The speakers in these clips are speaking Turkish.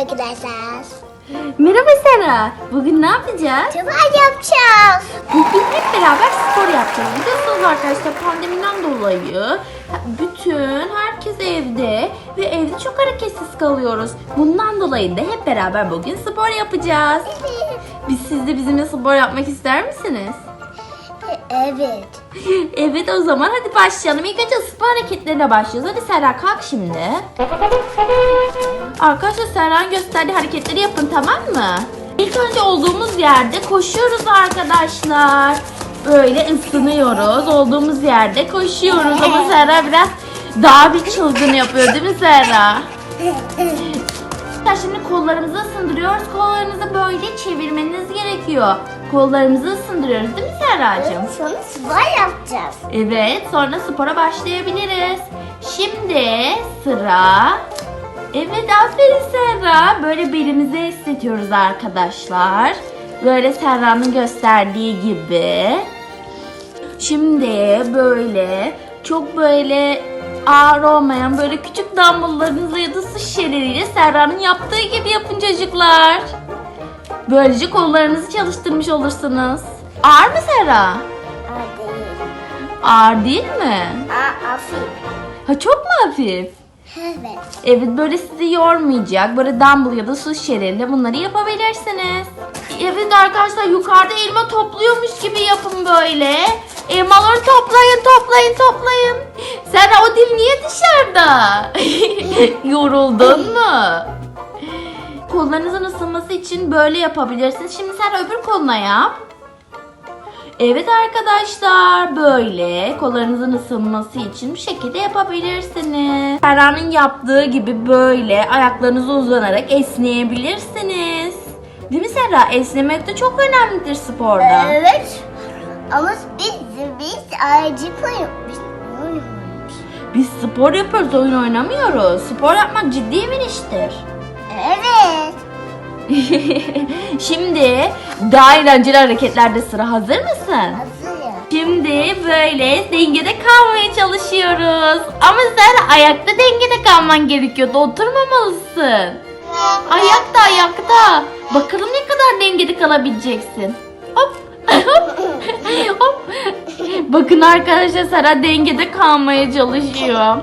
arkadaşlar. Merhaba Sera. Bugün ne yapacağız? Tuval yapacağız. Bugün hep beraber spor yapacağız. Biliyorsunuz arkadaşlar pandemiden dolayı bütün herkes evde ve evde çok hareketsiz kalıyoruz. Bundan dolayı da hep beraber bugün spor yapacağız. Biz siz de bizimle spor yapmak ister misiniz? evet. Evet o zaman hadi başlayalım. İlk önce spor hareketlerine başlıyoruz. Hadi Serra kalk şimdi. Arkadaşlar Serra'nın gösterdiği hareketleri yapın tamam mı? İlk önce olduğumuz yerde koşuyoruz arkadaşlar. Böyle ısınıyoruz. Olduğumuz yerde koşuyoruz. Ama Serra biraz daha bir çılgın yapıyor değil mi Serra? Şimdi kollarımızı ısındırıyoruz. Kollarınızı böyle çevirmeniz gerekiyor. Kollarımızı ısındırıyoruz değil mi Serracığım? Sonra tuval yapacağız. Evet, sonra spora başlayabiliriz. Şimdi sıra... Evet, aferin Serra. Böyle belimizi esnetiyoruz arkadaşlar. Böyle Serra'nın gösterdiği gibi. Şimdi böyle çok böyle ağır olmayan böyle küçük dumbbelllarınızla ya da su şişeleriyle Serra'nın yaptığı gibi yapın çocuklar. Böylece kollarınızı çalıştırmış olursunuz. Ağır mı Serra? Aa değil. Ağır değil mi? Aa afif. Ha çok mu hafif? Evet. Evet böyle sizi yormayacak. Böyle dumbbell ya da su şişeleriyle bunları yapabilirsiniz. Evet arkadaşlar yukarıda elma topluyormuş gibi yapın böyle. Elmaları toplayın toplayın toplayın. Sen o dil niye dışarıda? Yoruldun mu? Kollarınızın ısınması için böyle yapabilirsiniz. Şimdi sen öbür koluna yap. Evet arkadaşlar böyle kollarınızın ısınması için bu şekilde yapabilirsiniz. Serra'nın yaptığı gibi böyle ayaklarınızı uzanarak esneyebilirsiniz. Değil mi Serra? Esnemek de çok önemlidir sporda. Evet. Ama biz biz oynuyoruz. Oynuyoruz. Biz spor yapıyoruz, oyun oynamıyoruz. Spor yapmak ciddi bir iştir. Evet. Şimdi daha eğlenceli hareketlerde sıra hazır mısın? Hazırım. Şimdi böyle dengede kalmaya çalışıyoruz. Ama sen ayakta dengede kalman gerekiyordu. Oturmamalısın. Ayakta ayakta. Bakalım ne kadar dengede kalabileceksin. Hop. Hop. Hop. Bakın arkadaşlar Sara dengede kalmaya çalışıyor.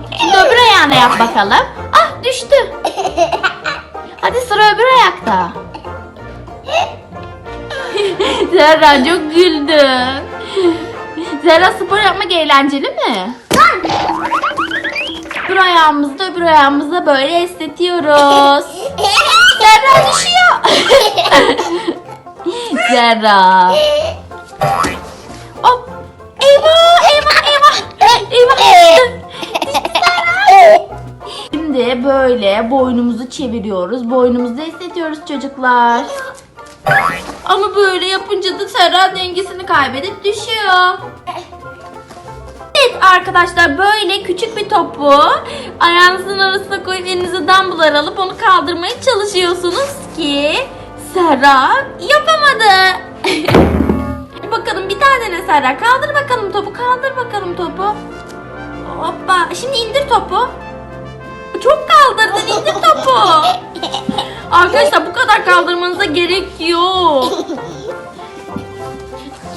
Öbür ayağına yap bakalım. Ah düştü. Hadi sıra öbür ayakta. Zerra çok güldün. Zerra spor yapmak eğlenceli mi? Bir ayağımızı da öbür ayağımızı böyle esnetiyoruz. Zerra düşüyor. Zerra. Şimdi böyle boynumuzu çeviriyoruz. Boynumuzu esnetiyoruz çocuklar. Ama böyle yapınca da Serra dengesini kaybedip düşüyor. Evet arkadaşlar böyle küçük bir topu ayağınızın arasına koyup elinize dumbbell'lar alıp onu kaldırmaya çalışıyorsunuz ki Serra yapamadı. Bakalım bir tane dene Serra. Kaldır bakalım topu. Kaldır bakalım topu. Hoppa. Şimdi indir topu. Çok kaldırdın. indir topu. Arkadaşlar bu kadar kaldırmanıza gerek yok.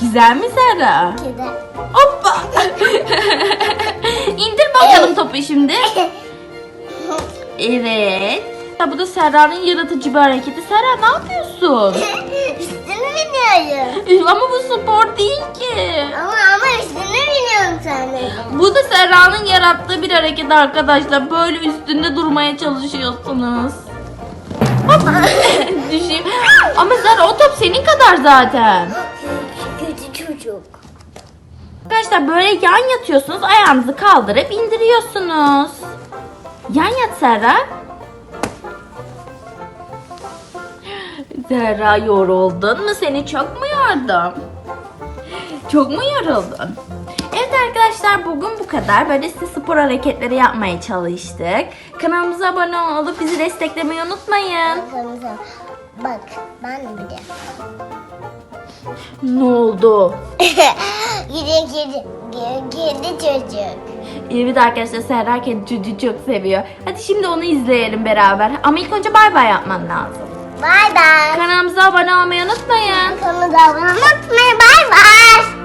Güzel mi Serra? Güzel. Hoppa. İndir bakalım topu şimdi. Evet. Ya bu da Serra'nın yaratıcı bir hareketi. Serra ne yapıyorsun? Üstüne biniyorum. Ama bu spor değil ki. Ama ama üstüne biniyorum sadece. Bu da Serra'nın yarattığı bir hareket arkadaşlar. Böyle üstünde durmaya çalışıyorsunuz. Hop. Düşeyim. Ama Serra o top senin kadar zaten. Kötü çocuk. Arkadaşlar böyle yan yatıyorsunuz. Ayağınızı kaldırıp indiriyorsunuz. Yan yat Serra. Serra yoruldun mu? Seni çok mu yordum? Çok mu yoruldun? Evet arkadaşlar bugün bu kadar. Böyle size spor hareketleri yapmaya çalıştık. Kanalımıza abone olup bizi desteklemeyi unutmayın. Bak ben bir de. Ne oldu? Gidi gidi gidi çocuk. Evet arkadaşlar Serra kedi çocuğu çok seviyor. Hadi şimdi onu izleyelim beraber. Ama ilk önce bay bay yapman lazım. Bay bay. Kanalımıza abone olmayı unutmayın. Kanalımıza abone olmayı unutmayın. Bay bay.